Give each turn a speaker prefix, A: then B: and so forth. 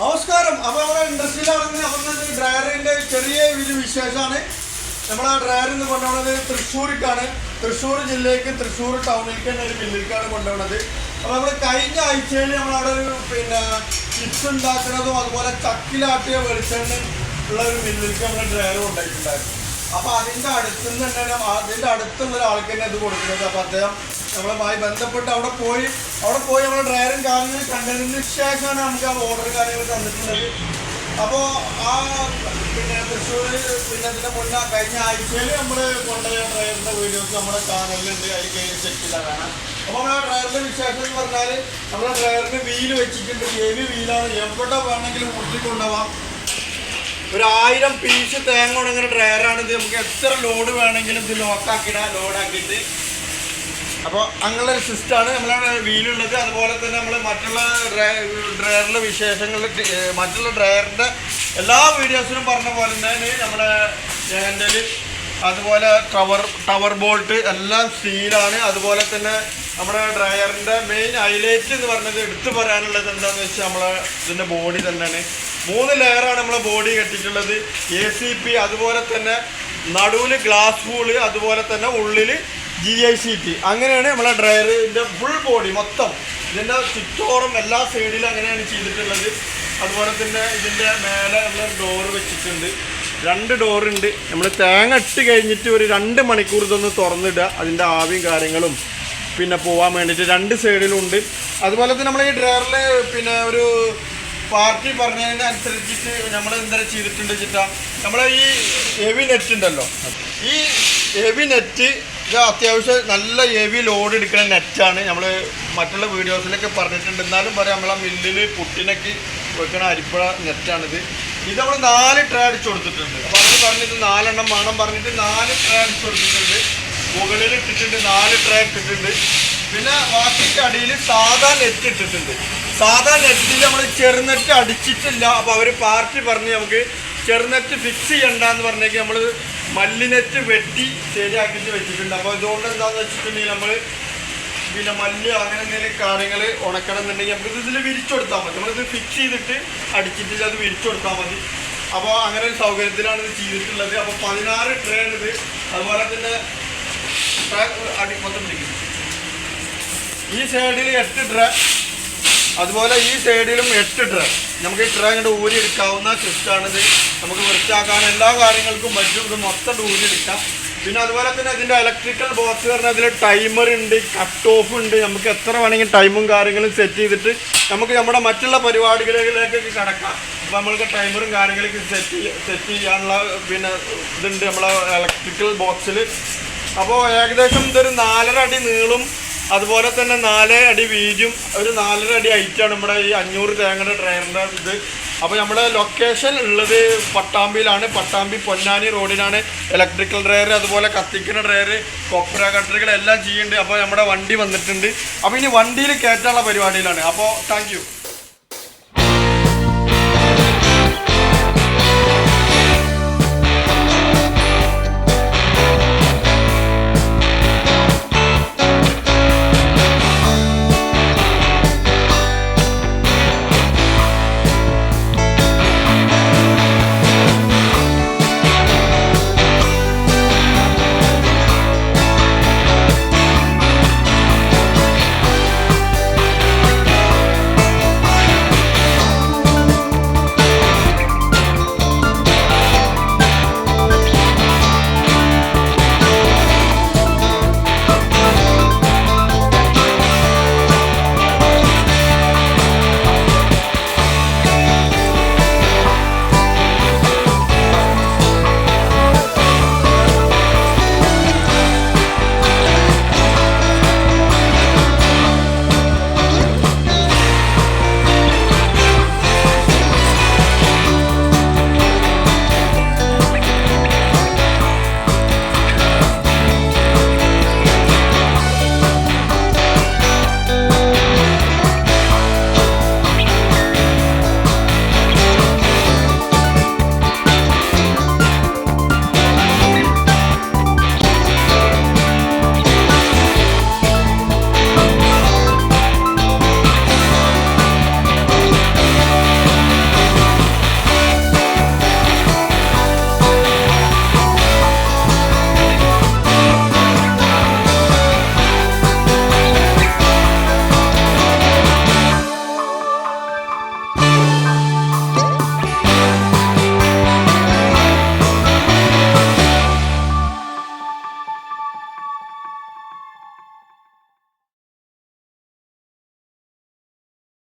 A: നമസ്കാരം. അപ്പൊ നമ്മുടെ ഇൻഡസ്ട്രിയിലാണെങ്കിൽ നമ്മുടെ ഡ്രയറിന്റെ ചെറിയ ഒരു വിശേഷമാണ്. നമ്മളാ ഡ്രയർ എന്ന് കൊണ്ടുപോകുന്നത് തൃശ്ശൂർക്കാണ്. തൃശ്ശൂർ ജില്ലയ്ക്ക് തൃശ്ശൂർ ടൗണിലേക്ക് തന്നെ ഒരു മില്ലിലേക്കാണ് കൊണ്ടുപോകുന്നത് അപ്പൊ നമ്മൾ കഴിഞ്ഞ ആഴ്ചയിൽ നമ്മളവിടെ ഒരു പിന്നെ ചിപ്സ് ഉണ്ടാക്കുന്നതും അതുപോലെ ചക്കിലാട്ടിയ വെളിച്ചെണ്ണ ഉള്ള ഒരു മില്ലിലേക്ക് നമ്മൾ ഡ്രയർ കൊണ്ടുപോയിട്ടുണ്ടായിരുന്നു അപ്പൊ അതിന്റെ അടുത്തുനിന്ന് തന്നെ അതിന്റെ അടുത്തുള്ള ഒരാൾക്ക് തന്നെ ഇത് കൊടുക്കുന്നത്. അപ്പൊ അദ്ദേഹം നമ്മളുമായി ബന്ധപ്പെട്ട് അവിടെ പോയി അവിടെ പോയി നമ്മൾ ഡ്രൈവറും കാര്യങ്ങളും കണ്ടതിന് ശേഷമാണ് നമുക്ക് ആ ഓർഡർ കാര്യങ്ങൾ തന്നിട്ടുള്ളത് അപ്പോൾ ആ പിന്നെ തൃശ്ശൂർ പിന്നെ അതിന്റെ മുന്നേ കഴിഞ്ഞ ആഴ്ചയിൽ നമ്മൾ കൊണ്ടുപോയ ഡ്രൈവറിന്റെ വീഡിയോസ് നമ്മുടെ ചാനലിലുണ്ട് അതിൽ കയറി ചെക്ക് ചെയ്താൽ കാണാം. അപ്പോൾ ആ ഡ്രൈവറിന്റെ വിശേഷം എന്ന് പറഞ്ഞാൽ നമ്മുടെ ഡ്രൈവറിന് വീൽ വെച്ചിട്ടുണ്ട് ഹെവി വീലാണ് എവിടെ വേണമെങ്കിലും ഊട്ടി കൊണ്ടുപോകാം ഒരു ആയിരം പീസ് തേങ്ങ ഉണങ്ങുന്ന ഡ്രയറാണ് ഇത് നമുക്ക് എത്ര ലോഡ് വേണമെങ്കിലും ഇത് ലോക്കാക്കിയിടാം ലോഡാക്കിയിട്ട് അപ്പോൾ അങ്ങനെ ഒരു സിസ്റ്റമാണ് നമ്മളെ വീലുള്ളത്. അതുപോലെ തന്നെ നമ്മൾ മറ്റുള്ള ഡ്രയറിലെ വിശേഷങ്ങൾ മറ്റുള്ള ഡ്രയറിന്റെ എല്ലാ വീഡിയോസിനും പറഞ്ഞ പോലെ തന്നെ നമ്മുടെ ഹാൻഡലിൽ അതുപോലെ ടവർ ടവർ ബോൾട്ട് എല്ലാം സ്റ്റീലാണ് അതുപോലെ തന്നെ നമ്മുടെ ഡ്രയറിന്റെ മെയിൻ ഹൈലൈറ്റ് എന്ന് പറഞ്ഞത് എടുത്തു പറയാനുള്ളത് എന്താണെന്ന് വെച്ചാൽ നമ്മളെ ഇതിന്റെ ബോഡി തന്നെയാണ്. മൂന്ന് ലെയറാണ് നമ്മളെ ബോഡി കെട്ടിയിട്ടുള്ളത്. എ സി പി അതുപോലെ തന്നെ നടുവിൽ ഗ്ലാസ് ഫൂൾ അതുപോലെ തന്നെ ഉള്ളിൽ ജി ഐ സി ടി അങ്ങനെയാണ് നമ്മളെ ഡ്രയറിന്റെ ഫുൾ ബോഡി മൊത്തം. ഇതിന്റെ ചുറ്റോറും എല്ലാ സൈഡിലും അങ്ങനെയാണ് ചെയ്തിട്ടുള്ളത്. അതുപോലെ തന്നെ ഇതിന്റെ മേലെ നമ്മൾ ഡോറ് വെച്ചിട്ടുണ്ട്. രണ്ട് ഡോറുണ്ട് നമ്മൾ തേങ്ങ ഇട്ട് കഴിഞ്ഞിട്ട് ഒരു രണ്ട് മണിക്കൂർ ഇതൊന്ന് തുറന്നിടുക അതിന്റെ ആവിയും കാര്യങ്ങളും പിന്നെ പോകാൻ വേണ്ടിയിട്ട് രണ്ട് സൈഡിലും ഉണ്ട്. അതുപോലെ തന്നെ നമ്മൾ ഈ ഡ്രയറിൽ പിന്നെ ഒരു പാർട്ടി പറഞ്ഞതിനനുസരിച്ചിട്ട് നമ്മൾ എന്താ ചെയ്തിട്ടുണ്ട് വെച്ചിട്ടാ നമ്മളെ ഈ ഹെവി നെറ്റ് ഉണ്ടല്ലോ. ഈ ഹെവി നെറ്റ് ഇത് അത്യാവശ്യം നല്ല ഹെവി ലോഡ് എടുക്കുന്ന നെറ്റാണ് നമ്മൾ മറ്റുള്ള വീഡിയോസിലൊക്കെ പറഞ്ഞിട്ടുണ്ട്. എന്നാലും പറയാം നമ്മളെ മില്ലിൽ പുട്ടിനൊക്കെ വെക്കണ അരിപ്പഴ നെറ്റാണിത് ഇത് നമ്മൾ നാല് ട്രേ അടിച്ചു കൊടുത്തിട്ടുണ്ട്. അപ്പോൾ അവർ പറഞ്ഞിട്ട് നാലെണ്ണം വേണം പറഞ്ഞിട്ട് നാല് ട്രേ അടിച്ചു കൊടുത്തിട്ടുണ്ട്. മുകളിൽ ഇട്ടിട്ടുണ്ട് നാല് ട്രേ ഇട്ടിട്ടുണ്ട്. പിന്നെ ബാക്കിക്ക് അടിയിൽ സാധാ നെറ്റ് ഇട്ടിട്ടുണ്ട്. സാധാ നെറ്റിൽ നമ്മൾ ചെറുനെറ്റ് അടിച്ചിട്ടില്ല. അപ്പോൾ അവർ പാർട്ടി പറഞ്ഞ് നമുക്ക് ചെറുനെറ്റ് ഫിക്സ് ചെയ്യണ്ടെന്ന് പറഞ്ഞേക്ക് നമ്മൾ മല്ലിനെറ്റ് വെട്ടി ശരിയാക്കിയിട്ട് വെച്ചിട്ടുണ്ട്. അപ്പോൾ ഇതുകൊണ്ട് എന്താണെന്ന് വെച്ചിട്ടുണ്ടെങ്കിൽ നമ്മൾ പിന്നെ മല്ല് അങ്ങനെ എന്തെങ്കിലും കാര്യങ്ങൾ ഉണക്കണം എന്നുണ്ടെങ്കിൽ നമുക്ക് ഇതിൽ വിരിച്ചു കൊടുത്താൽ മതി. നമ്മളിത് ഫിക്സ് ചെയ്തിട്ട് അടിച്ചിട്ട് അത് വിരിച്ചു കൊടുത്താൽ മതി. അപ്പോൾ അങ്ങനെ ഒരു സൗകര്യത്തിലാണ് ഇത് ചെയ്തിട്ടുള്ളത്. അപ്പോൾ പതിനാറ് ട്രേ ഉണ്ട് അതുപോലെ തന്നെ ട്രേ അടി മൊത്തം പിടിക്കും. ഈ സൈഡിൽ എട്ട് ട്രേ അതുപോലെ ഈ സൈഡിലും എട്ട് ട്രേ നമുക്ക് ഈ ട്രേ ഇങ്ങോട്ട് ഊരി എടുക്കാവുന്ന സിസ്റ്റാണിത്. നമുക്ക് വൃത്തിയാക്കാൻ എല്ലാ കാര്യങ്ങൾക്കും പറ്റും. ഇത് മൊത്തം ഊരി എടുക്കാം പിന്നെ അതുപോലെ തന്നെ ഇതിന്റെ ഇലക്ട്രിക്കൽ ബോക്സ് പറഞ്ഞാൽ അതിൽ ടൈമർ ഉണ്ട് കട്ട് ഓഫ് ഉണ്ട്. നമുക്ക് എത്ര വേണമെങ്കിൽ ടൈമും കാര്യങ്ങളും സെറ്റ് ചെയ്തിട്ട് നമുക്ക് നമ്മുടെ മറ്റുള്ള പരിപാടികളിലേക്കൊക്കെ കിടക്കാം. അപ്പോൾ നമ്മൾക്ക് ടൈമറും കാര്യങ്ങളൊക്കെ സെറ്റ് സെറ്റ് ചെയ്യാനുള്ള പിന്നെ ഇതുണ്ട് നമ്മളെ ഇലക്ട്രിക്കൽ ബോക്സിൽ അപ്പോൾ ഏകദേശം ഇതൊരു നാലര അടി നീളും അതുപോലെ തന്നെ നാല് അടി വീതിയും ഒരു നാലര അടി ഹൈറ്റാണ് നമ്മുടെ ഈ അഞ്ഞൂറ് തേങ്ങയുടെ ട്രെയറിന്റെ ഇത്. അപ്പോൾ നമ്മുടെ ലൊക്കേഷൻ ഉള്ളത് പട്ടാമ്പിയിലാണ്. പട്ടാമ്പി പൊന്നാനി റോഡിലാണ്. ഇലക്ട്രിക്കൽ ഡ്രയർ അതുപോലെ കത്തിക്കുന്ന ഡ്രയർ കൊപ്ര കട്ടറികൾ എല്ലാം ചെയ്യുന്നുണ്ട്. അപ്പോൾ നമ്മുടെ വണ്ടി വന്നിട്ടുണ്ട്. അപ്പോൾ ഇനി വണ്ടിയിൽ കയറ്റാനുള്ള പരിപാടിയിലാണ്. അപ്പോൾ താങ്ക്